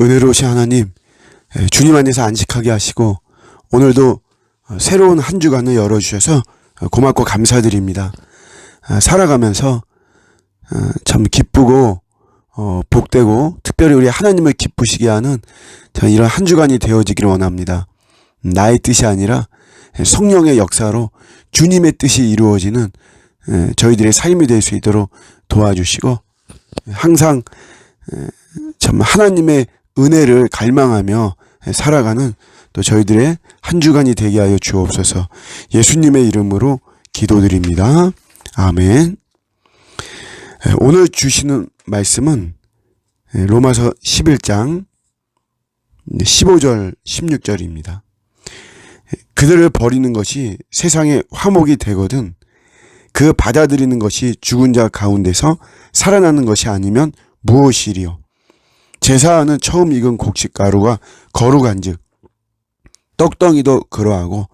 은혜로우신 하나님, 예, 주님 안에서 안식하게 하시고 오늘도 어, 새로운 한 주간을 열어주셔서 어, 고맙고 감사드립니다. 아, 살아가면서 어, 참 기쁘고 어, 복되고 특별히 우리 하나님을 기쁘시게 하는 자, 이런 한 주간이 되어지기를 원합니다. 음, 나의 뜻이 아니라 예, 성령의 역사로 주님의 뜻이 이루어지는 예, 저희들의 삶이 될 수 있도록 도와주시고 항상 예, 참 하나님의 은혜를 갈망하며 살아가는 또 저희들의 한 주간이 되게 하여 주옵소서 예수님의 이름으로 기도드립니다. 아멘. 예, 오늘 주시는 말씀은 예, 로마서 11장 15절 16절입니다. 그들을 버리는 것이 세상의 화목이 되거든 그 받아들이는 것이 죽은 자 가운데서 살아나는 것이 아니면 무엇이리요? 제사하는 처음 익은 곡식 가루가 거룩한즉 떡덩이도 그러하고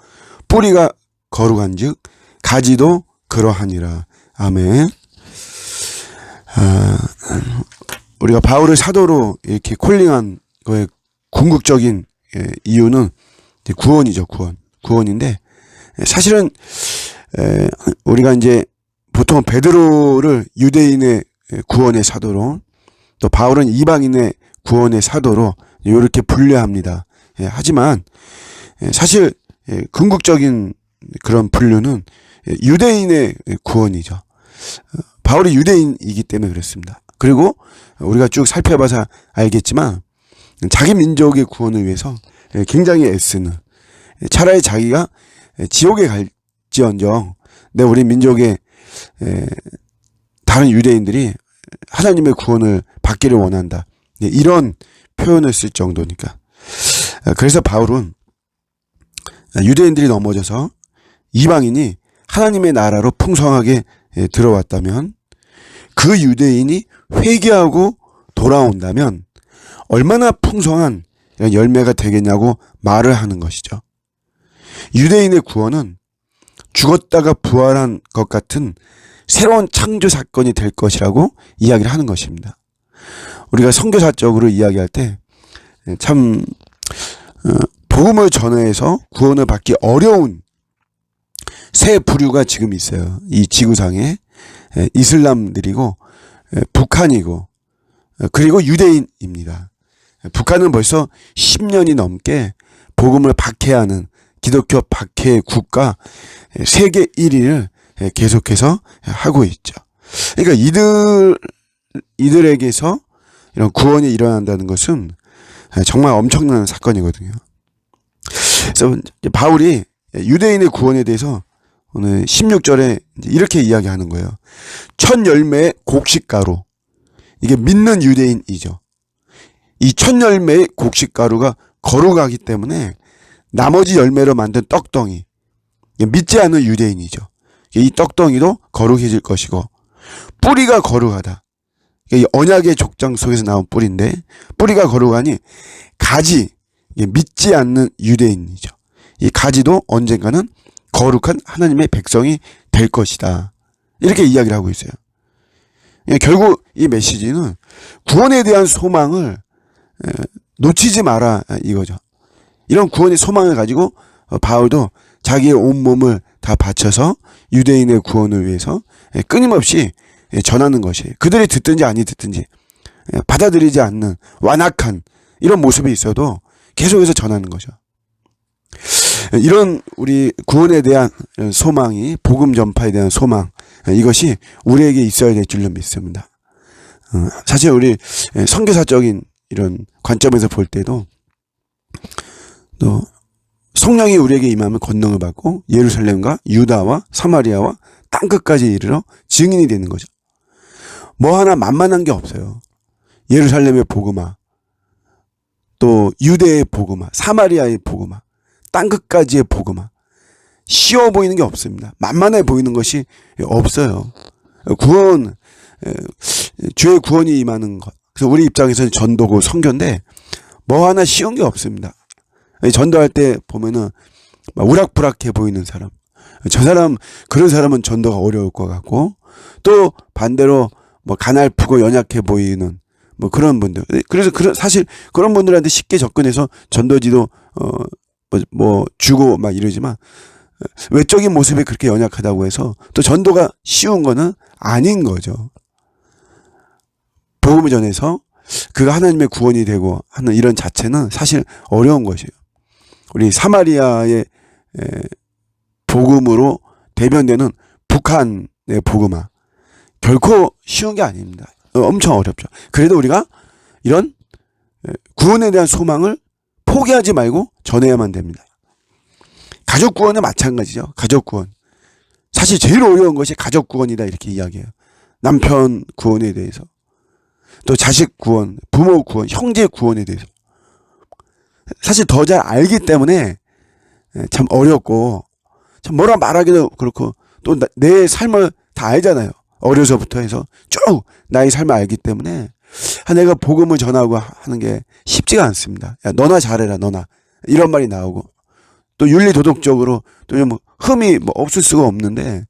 뿌리가 거룩한즉 가지도 그러하니라. 아멘. 아, 우리가 바울을 사도로 이렇게 콜링한 거의 궁극적인 예, 이유는 구원이죠, 구원. 구원인데 사실은 에, 우리가 이제 보통 베드로를 유대인의 구원의 사도로 또 바울은 이방인의 구원의 사도로 이렇게 분류합니다. 예, 하지만 예, 사실 예, 궁극적인 그런 분류는 예, 유대인의 구원이죠. 어, 바울이 유대인이기 때문에 그렇습니다. 그리고 우리가 쭉 살펴봐서 알겠지만 자기 민족의 구원을 위해서 예, 굉장히 애쓰는 예, 차라리 자기가 예, 지옥에 갈지언정 내 우리 민족의 에, 다른 유대인들이 하나님의 구원을 받기를 원한다. 예, 이런 표현을 쓸 정도니까. 아, 그래서 바울은 유대인들이 넘어져서 이방인이 하나님의 나라로 풍성하게 예, 들어왔다면 그 유대인이 회개하고 돌아온다면 얼마나 풍성한 열매가 되겠냐고 말을 하는 것이죠. 유대인의 구원은 죽었다가 부활한 것 같은 새로운 창조 사건이 될 것이라고 이야기를 하는 것입니다. 우리가 선교사적으로 이야기할 때참 복음을 전해서 구원을 받기 어려운 새 부류가 지금 있어요. 이 지구상에 에, 이슬람들이고 에, 북한이고 에, 그리고 유대인입니다. 에, 북한은 벌써 10년이 넘게 복음을 박해하는 기독교 박해 국가 에, 세계 1위를 에, 계속해서 하고 있죠. 그러니까 이들 이들에게서 이런 구원이 일어난다는 것은 에, 정말 엄청난 사건이거든요. 그래서 바울이 유대인의 구원에 대해서 오늘 16절에 이렇게 이야기하는 거예요. 첫 열매의 곡식가루. 이게 믿는 유대인이죠. 이 첫 열매의 곡식가루가 거룩하기 때문에 나머지 열매로 만든 떡덩이. 믿지 않는 유대인이죠. 이 떡덩이도 거룩해질 것이고 뿌리가 거룩하다. 이 언약의 족장 속에서 나온 뿌리인데 뿌리가 거룩하니 가지 믿지 않는 유대인이죠. 이 가지도 언젠가는 거룩한 하나님의 백성이 될 것이다. 이렇게 이야기를 하고 있어요. 예, 결국 이 메시지는 구원에 대한 소망을 에, 놓치지 마라 이거죠. 이런 구원의 소망을 가지고 어, 바울도 자기의 온 몸을 다 바쳐서 유대인의 구원을 위해서 예, 끊임없이 예, 전하는 것이에요. 그들이 듣든지 아니 듣든지 예, 받아들이지 않는 완악한 이런 모습이 있어도 계속해서 전하는 거죠. 이런 우리 구원에 대한 소망이 복음 전파에 대한 소망 이것이 우리에게 있어야 될 줄로 믿습니다. 어, 사실 우리 선교사적인 이런 관점에서 볼 때도 또 성령이 우리에게 임하면 권능을 받고 예루살렘과 유다와 사마리아와 땅 끝까지 이르러 증인이 되는 거죠. 뭐 하나 만만한 게 없어요. 예루살렘의 복음화, 또 유대의 복음화, 사마리아의 복음화, 땅 끝까지의 복음화. 쉬워 보이는 게 없습니다. 만만해 보이는 것이 없어요. 구원, 주의 구원이 임하는 것. 그래서 우리 입장에서는 전도고 성교인데 뭐 하나 쉬운 게 없습니다. 전도할 때 보면은 막 우락부락해 보이는 사람. 저 사람, 그런 사람은 전도가 어려울 것 같고 또 반대로 뭐 가날프고 연약해 보이는 뭐 그런 분들. 그래서 그런 사실 그런 분들한테 쉽게 접근해서 전도지도 어뭐 뭐 주고 막 이러지만 어, 외적인 모습이 그렇게 연약하다고 해서 또 전도가 쉬운 거는 아닌 거죠. 복음을 전해서 그가 하나님의 구원이 되고 하는 이런 자체는 사실 어려운 것이에요. 우리 사마리아의 에, 복음으로 대변되는 북한의 복음화 결코 쉬운 게 아닙니다. 어, 엄청 어렵죠. 그래도 우리가 이런 에, 구원에 대한 소망을 포기하지 말고 전해야만 됩니다. 가족 구원은 마찬가지죠. 가족 구원. 사실 제일 어려운 것이 가족 구원이다 이렇게 이야기해요. 남편 구원에 대해서. 또 자식 구원, 부모 구원, 형제 구원에 대해서. 사실 더 잘 알기 때문에 예, 참 어렵고 참 뭐라 말하기도 그렇고 또 내 삶을 다 알잖아요. 어려서부터 해서 쭉 나의 삶을 알기 때문에 아, 내가 복음을 전하고 하는 게 쉽지가 않습니다. 야, 너나 잘해라, 너나. 이런 말이 나오고 또 윤리 도덕적으로 또뭐 흠이 뭐 없을 수가 없는데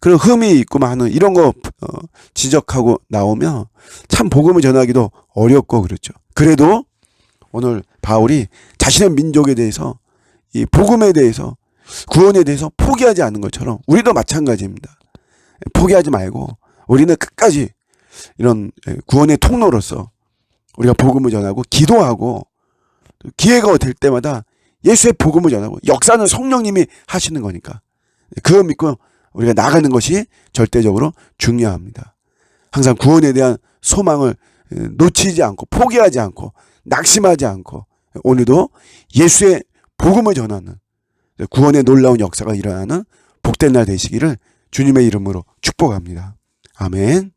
그런 흠이 있고만 하는 이런 거 어, 지적하고 나오면 참 복음을 전하기도 어렵고 그렇죠. 그래도 오늘 바울이 자신의 민족에 대해서 이 복음에 대해서 구원에 대해서 포기하지 않는 것처럼 우리도 마찬가지입니다. 포기하지 말고 우리는 끝까지 이런 구원의 통로로서 우리가 복음을 전하고 기도하고 또 기회가 될 때마다 예수의 복음을 전하고 역사는 성령님이 하시는 거니까 그거 믿고 우리가 나가는 것이 절대적으로 중요합니다. 항상 구원에 대한 소망을 놓치지 않고 포기하지 않고 낙심하지 않고 오늘도 예수의 복음을 전하는 구원의 놀라운 역사가 일어나는 복된 날 되시기를 주님의 이름으로 축복합니다. 아멘.